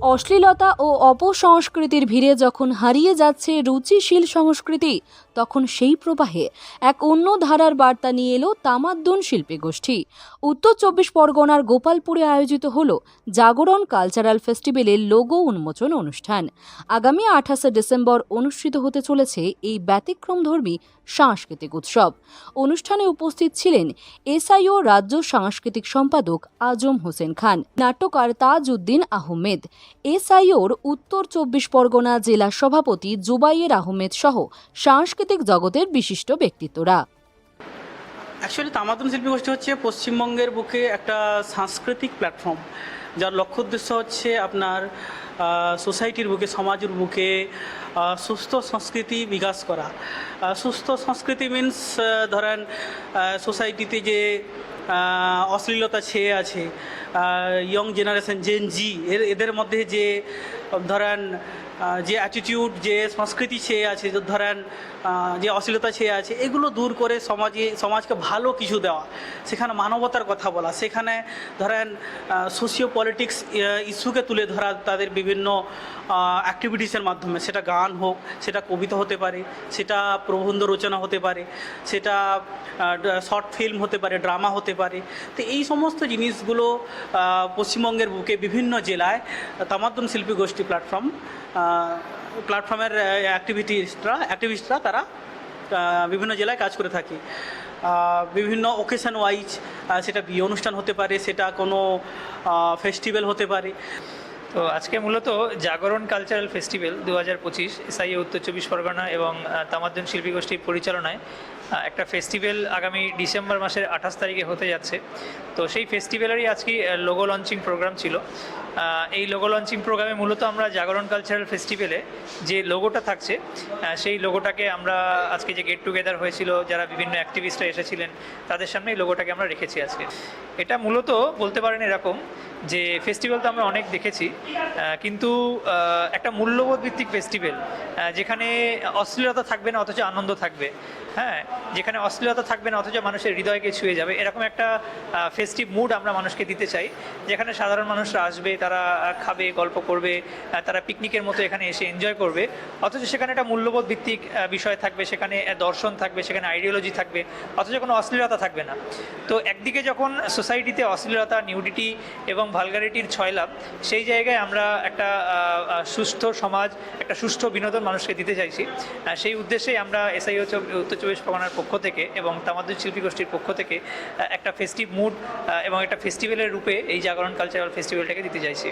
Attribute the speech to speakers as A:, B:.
A: অশ্লীলতা ও অপসংস্কৃতির ভিড়ে যখন হারিয়ে যাচ্ছে রুচিশীল সংস্কৃতি, তখন সেই প্রবাহে এক অন্য ধারার বার্তা নিয়ে এলো তামাদ্দুন শিল্পী গোষ্ঠী। উত্তর চব্বিশ পরগনার গোপালপুরে আয়োজিত হল জাগরণ কালচারাল ফেস্টিভ্যালের লোগো উন্মোচন অনুষ্ঠান। আগামী আঠাশে ডিসেম্বর অনুষ্ঠিত হতে চলেছে এই ব্যতিক্রমধর্মী সাংস্কৃতিক উৎসব। অনুষ্ঠানে উপস্থিত ছিলেন এসআইও রাজ্য সাংস্কৃতিক সম্পাদক আজম হোসেন খান, নাট্যকার তাজউদ্দিন আহমেদ এসআইওর উত্তর চব্বিশ পরগনা জেলা সভাপতি জুবাইয়ের আহমেদ সহ সাংস্কৃতিক জগতের বিশিষ্ট ব্যক্তিত্বরা।
B: অ্যাকচুয়ালি তামাতুন শিল্পী গোষ্ঠী হচ্ছে পশ্চিমবঙ্গের বুকে একটা সাংস্কৃতিক প্ল্যাটফর্ম যার লক্ষ্য উদ্দেশ্য হচ্ছে আপনার সোসাইটির বুকে, সমাজের বুকে সুস্থ সংস্কৃতি বিকাশ করা। সুস্থ সংস্কৃতি মিন্স ধরেন সোসাইটিতে যে অশ্লীলতা ছেয়ে আছে ইয়ং জেনারেশন জেন জি এর, এদের মধ্যে যে, ধরেন যে অ্যাটিটিউড যে সংস্কৃতি ছেয়ে আছে ধরেন যে অশ্লীলতা ছেয়ে আছে, এগুলো দূর করে সমাজে, সমাজকে ভালো কিছু দেওয়া। সেখানে মানবতার কথা বলা। সেখানে, ধরেন সোশিও পলিটিক্স ইস্যুকে তুলে ধরা, তাদের বিভিন্ন অ্যাক্টিভিটিসের মাধ্যমে। সেটা গান হোক, সেটা কবিতা হতে পারে, সেটা প্রবন্ধ রচনা হতে পারে, সেটা শর্ট ফিল্ম হতে পারে ড্রামা হতে পারে। তো এই সমস্ত জিনিসগুলো পশ্চিমবঙ্গের বুকে বিভিন্ন জেলায় তামাদ্দুন শিল্পী গোষ্ঠী প্ল্যাটফর্ম প্ল্যাটফর্মের অ্যাক্টিভিটিসরা অ্যাক্টিভিস্টরা তারা বিভিন্ন জেলায় কাজ করে থাকে। বিভিন্ন ওকেশন ওয়াইজ সেটা বিয়ে অনুষ্ঠান হতে পারে, সেটা কোনো ফেস্টিভ্যাল হতে পারে।
C: তো আজকে মূলত জাগরণ কালচারাল ফেস্টিভ্যাল দু হাজার পঁচিশ, এসআইএ উত্তর চব্বিশ পরগনা এবং তামাদ্দন শিল্পী গোষ্ঠীর পরিচালনায় একটা ফেস্টিভ্যাল আগামী ডিসেম্বর মাসের আঠাশ তারিখে হতে যাচ্ছে। তো সেই ফেস্টিভ্যালেরই আজকে লোগো লঞ্চিং প্রোগ্রাম ছিল। এই লোগো লঞ্চিং প্রোগ্রামে মূলত আমরা জাগরণ কালচারাল ফেস্টিভ্যালে যে লোগোটা থাকছে সেই লোগোটাকে আমরা আজকে যে গেট টুগেদার হয়েছিল, যারা বিভিন্ন অ্যাক্টিভিস্টরা এসেছিলেন, তাদের সামনে এই লোগোটাকে আমরা রেখেছি আজকে। এটা মূলত বলতে পারেন এরকম যে ফেস্টিভ্যাল তো আমরা অনেক দেখেছি কিন্তু একটা মূল্যবোধ ভিত্তিক ফেস্টিভ্যাল যেখানে অশ্লীলতা থাকবে না, অথচ আনন্দ থাকবে। হ্যাঁ যেখানে অশ্লীলতা থাকবে না, অথচ মানুষের হৃদয়কে ছুঁয়ে যাবে। এরকম একটা ফেস্টিভ মুড আমরা মানুষকে দিতে চাই, যেখানে সাধারণ মানুষরা আসবে, তারা খাবে, গল্প করবে তারা পিকনিকের মতো এখানে এসে এনজয় করবে। অথচ সেখানে একটা মূল্যবোধ ভিত্তিক বিষয় থাকবে, সেখানে দর্শন থাকবে, সেখানে আইডিওলজি থাকবে, অথচ কোনো অশ্লীলতা থাকবে না। তো একদিকে যখন সোসাইটিতে অশ্লীলতা নিউডিটি এবং ভালগারিটির ছয়লাভ সেই জায়গায় আমরা একটা সুস্থ সমাজ, একটা সুষ্ঠ বিনোদন মানুষকে দিতে চাইছি। সেই উদ্দেশ্যেই আমরা এসআইও উত্তর চব্বিশ পরগনার পক্ষ থেকে এবং তামাদ্দুন শিল্পী গোষ্ঠীর পক্ষ থেকে একটা ফেস্টিভ মুড এবং একটা ফেস্টিভ্যালের রূপে এই জাগরণ কালচারাল ফেস্টিভ্যালটাকে দিতে চাইছি।